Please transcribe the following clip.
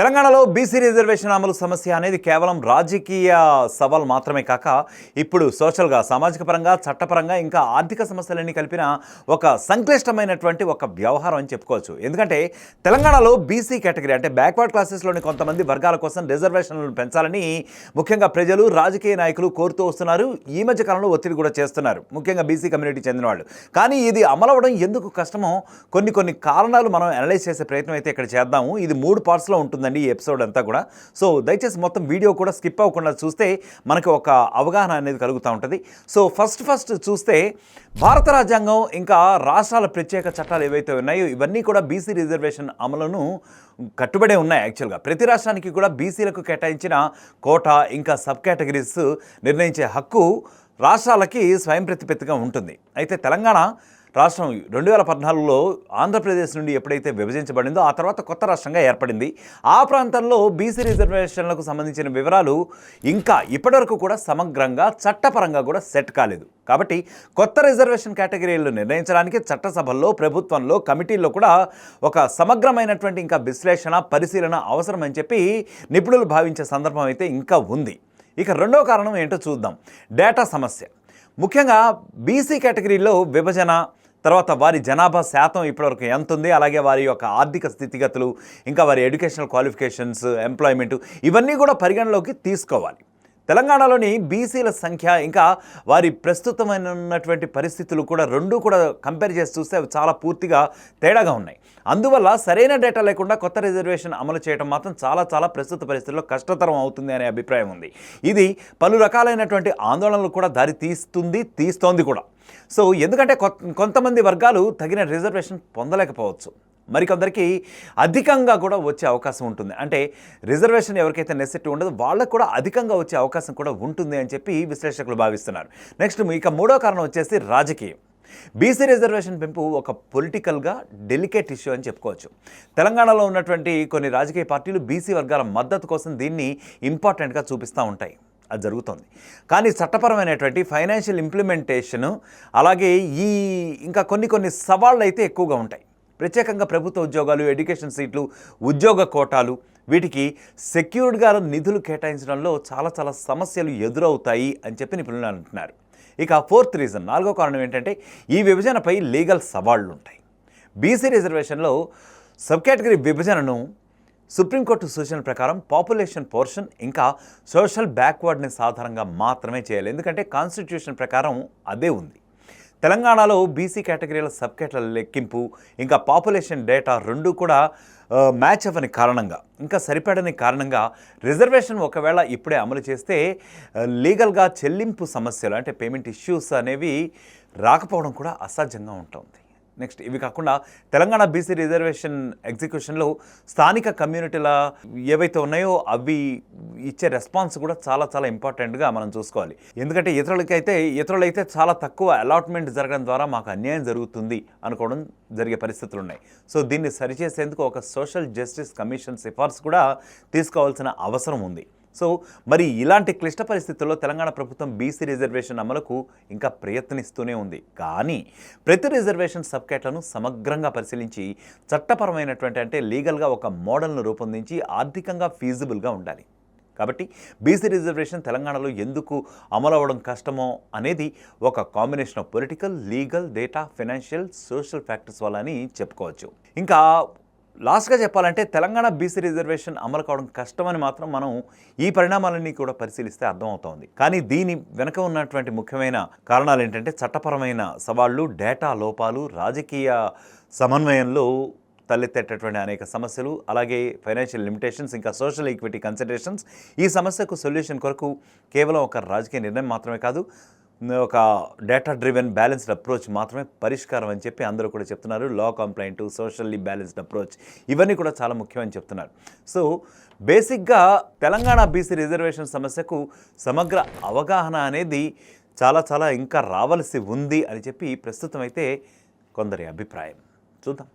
తెలంగాణలో BC reservation అమలు సమస్య అనేది కేవలం రాజకీయ సవాల్ మాత్రమే కాక ఇప్పుడు సోషల్గా సామాజిక పరంగా చట్టపరంగా ఇంకా ఆర్థిక సమస్యలన్నీ కలిపిన ఒక సంక్లిష్టమైనటువంటి ఒక వ్యవహారం అని చెప్పుకోవచ్చు. ఎందుకంటే తెలంగాణలో బీసీ కేటగిరీ అంటే బ్యాక్వర్డ్ క్లాసెస్లోని కొంతమంది వర్గాల కోసం రిజర్వేషన్లను పెంచాలని ముఖ్యంగా ప్రజలు రాజకీయ నాయకులు కోరుతూ వస్తున్నారు. ఈ మధ్య కాలంలో ఒత్తిడి కూడా చేస్తున్నారు. ముఖ్యంగా బీసీ కమ్యూనిటీ చెందిన వాళ్ళు కానీ ఇది అమలవడం ఎందుకు కష్టమో కొన్ని కొన్ని కారణాలు మనం అనలైజ్ చేసే ప్రయత్నం అయితే ఇక్కడ చేద్దాము. ఇది మూడు పార్ట్స్లో ఉంటుందండి ఈ ఎపిసోడ్ అంతా కూడా. సో దయచేసి మొత్తం వీడియో కూడా స్కిప్ అవ్వకుండా చూస్తే మనకు ఒక అవగాహన అనేది కలుగుతూ ఉంటుంది. సో ఫస్ట్ ఫస్ట్ చూస్తే భారత రాజ్యాంగం ఇంకా రాష్ట్రాల ప్రత్యేక చట్టాలు ఏవైతే ఉన్నాయో ఇవన్నీ కూడా బీసీ రిజర్వేషన్ అమలును కట్టుబడే ఉన్నాయి యాక్చువల్గా ప్రతి రాష్ట్రానికి కూడా బీసీలకు కేటాయించిన కోట ఇంకా సబ్ కేటగిరీస్ నిర్ణయించే హక్కు రాష్ట్రాలకి స్వయం ప్రతిపత్తిగా ఉంటుంది. అయితే తెలంగాణ రాష్ట్రం రెండు వేల పద్నాలుగులో ఆంధ్రప్రదేశ్ నుండి ఎప్పుడైతే విభజించబడిందో ఆ తర్వాత కొత్త రాష్ట్రంగా ఏర్పడింది. ఆ ప్రాంతంలో బీసీ రిజర్వేషన్లకు సంబంధించిన వివరాలు ఇంకా ఇప్పటివరకు కూడా సమగ్రంగా చట్టపరంగా కూడా సెట్ కాలేదు. కాబట్టి కొత్త రిజర్వేషన్ కేటగిరీలు నిర్ణయించడానికి చట్టసభల్లో ప్రభుత్వంలో కమిటీల్లో కూడా ఒక సమగ్రమైనటువంటి ఇంకా విశ్లేషణ పరిశీలన అవసరమని చెప్పి నిపుణులు భావించే సందర్భం అయితే ఇంకా ఉంది. ఇక రెండో కారణం ఏంటో చూద్దాం. డేటా సమస్య. ముఖ్యంగా బీసీ కేటగిరీలో విభజన తర్వాత వారి జనాభా శాతం ఇప్పటివరకు ఎంత ఉంది అలాగే వారి యొక్క ఆర్థిక స్థితిగతులు ఇంకా వారి ఎడ్యుకేషనల్ క్వాలిఫికేషన్స్ ఎంప్లాయ్మెంట్ ఇవన్నీ కూడా పరిగణలోకి తీసుకోవాలి. తెలంగాణలోని బీసీల సంఖ్య ఇంకా వారి ప్రస్తుతమైన ఉన్నటువంటి పరిస్థితులు కూడా రెండు కూడా కంపేర్ చేసి చూస్తే అవి చాలా పూర్తిగా తేడాగా ఉన్నాయి. అందువల్ల సరైన డేటా లేకుండా కొత్త రిజర్వేషన్ అమలు చేయడం మాత్రం చాలా చాలా ప్రస్తుత పరిస్థితుల్లో కష్టతరం అవుతుంది అనే అభిప్రాయం ఉంది. ఇది పలు రకాలైనటువంటి ఆందోళనలు కూడా దారి తీస్తుంది తీస్తోంది కూడా. సో ఎందుకంటే కొ- కొంతమంది వర్గాలు తగిన రిజర్వేషన్ పొందలేకపోవచ్చు. మరికొందరికి అధికంగా కూడా వచ్చే అవకాశం ఉంటుంది. అంటే రిజర్వేషన్ ఎవరికైతే నెసెసిటీ ఉండదో వాళ్ళకు కూడా అధికంగా వచ్చే అవకాశం కూడా ఉంటుంది అని చెప్పి విశ్లేషకులు భావిస్తున్నారు. నెక్స్ట్ ఇక మూడో కారణం వచ్చేసి రాజకీయం. బీసీ రిజర్వేషన్ పెంపు ఒక పొలిటికల్గా డెలికేట్ ఇష్యూ అని చెప్పుకోవచ్చు. తెలంగాణలో ఉన్నటువంటి కొన్ని రాజకీయ పార్టీలు బీసీ వర్గాల మద్దతు కోసం దీన్ని ఇంపార్టెంట్గా చూపిస్తూ ఉంటాయి. అది జరుగుతుంది. కానీ చట్టపరమైనటువంటి ఫైనాన్షియల్ ఇంప్లిమెంటేషను అలాగే ఈ ఇంకా కొన్ని కొన్ని సవాళ్ళు అయితే ఎక్కువగా ఉంటాయి. ప్రత్యేకంగా ప్రభుత్వ ఉద్యోగాలు ఎడ్యుకేషన్ సీట్లు ఉద్యోగ కోటాలు వీటికి సెక్యూర్డ్గా నిధులు కేటాయించడంలో చాలా చాలా సమస్యలు ఎదురవుతాయి అని చెప్పి నిపుణులు అంటున్నారు. ఇక ఫోర్త్ రీజన్ నాలుగో కారణం ఏంటంటే ఈ విభజనపై లీగల్ సవాళ్ళు ఉంటాయి బీసీ రిజర్వేషన్లో సబ్ కేటగిరీ విభజనను సుప్రీంకోర్టు సూచనల ప్రకారం పాపులేషన్ పోర్షన్ ఇంకా సోషల్ బ్యాక్వర్డ్నెస్ ఆధారంగా మాత్రమే చేయాలి. ఎందుకంటే కాన్స్టిట్యూషన్ ప్రకారం అదే ఉంది. తెలంగాణలో బీసీ కేటగిరీల సబ్ కేటల లెక్కింపు ఇంకా పాపులేషన్ డేటా రెండు కూడా మ్యాచ్ అవ్వని కారణంగా ఇంకా సరిపడని కారణంగా రిజర్వేషన్ ఒకవేళ ఇప్పుడే అమలు చేస్తే లీగల్గా చెల్లింపు సమస్యలు అంటే పేమెంట్ ఇష్యూస్ అనేవి రాకపోవడం కూడా అసాధ్యంగా ఉంటుంది. నెక్స్ట్ ఇవి కాకుండా తెలంగాణ బీసీ రిజర్వేషన్ ఎగ్జిక్యూషన్లో స్థానిక కమ్యూనిటీల ఏవైతే ఉన్నాయో అవి ఇచ్చే రెస్పాన్స్ కూడా చాలా చాలా ఇంపార్టెంట్గా మనం చూసుకోవాలి. ఎందుకంటే ఇతరులకైతే ఇతరులైతే చాలా తక్కువ అలాట్మెంట్ జరగడం ద్వారా మాకు అన్యాయం జరుగుతుంది అనుకోవడం జరిగే పరిస్థితులు ఉన్నాయి. సో దీన్ని సరిచేసేందుకు ఒక సోషల్ జస్టిస్ కమిషన్ సిఫార్సు కూడా తీసుకోవాల్సిన అవసరం ఉంది. సో మరి ఇలాంటి క్లిష్ట పరిస్థితుల్లో తెలంగాణ ప్రభుత్వం బీసీ రిజర్వేషన్ అమలుకు ఇంకా ప్రయత్నిస్తూనే ఉంది. కానీ ప్రతి రిజర్వేషన్ సబ్కేట్లను సమగ్రంగా పరిశీలించి చట్టపరమైనటువంటి అంటే లీగల్గా ఒక మోడల్ను రూపొందించి ఆర్థికంగా ఫీజిబుల్గా ఉండాలి. కాబట్టి బీసీ రిజర్వేషన్ తెలంగాణలో ఎందుకు అమలు అవ్వడం కష్టమో అనేది ఒక combination of political legal data financial social factors వల్ల అని చెప్పుకోవచ్చు. ఇంకా లాస్ట్గా చెప్పాలంటే తెలంగాణ బీసీ రిజర్వేషన్ అమలు కావడం కష్టమని మాత్రం మనం ఈ పరిణామాలన్నీ కూడా పరిశీలిస్తే అర్థమవుతోంది. కానీ దీని వెనక ఉన్నటువంటి ముఖ్యమైన కారణాలు ఏంటంటే చట్టపరమైన సవాళ్ళు డేటా లోపాలు రాజకీయ సమన్వయంలో తలెత్తేటటువంటి అనేక సమస్యలు అలాగే ఫైనాన్షియల్ లిమిటేషన్స్ ఇంకా సోషల్ ఈక్విటీ కన్సిడరేషన్స్ ఈ సమస్యకు సొల్యూషన్ కొరకు కేవలం ఒక రాజకీయ నిర్ణయం మాత్రమే కాదు ఒక డేటా డ్రివెన్ బ్యాలెన్స్డ్ అప్రోచ్ మాత్రమే పరిష్కారం అని చెప్పి అందరూ కూడా చెప్తున్నారు. Law compliant socially balanced approach ఇవన్నీ కూడా చాలా ముఖ్యమని చెప్తున్నారు. సో బేసిక్గా తెలంగాణ బీసీ రిజర్వేషన్ సమస్యకు సమగ్ర అవగాహన అనేది చాలా చాలా ఇంకా రావలసి ఉంది అని చెప్పి ప్రస్తుతం అయితే కొందరి అభిప్రాయం. చూద్దాం.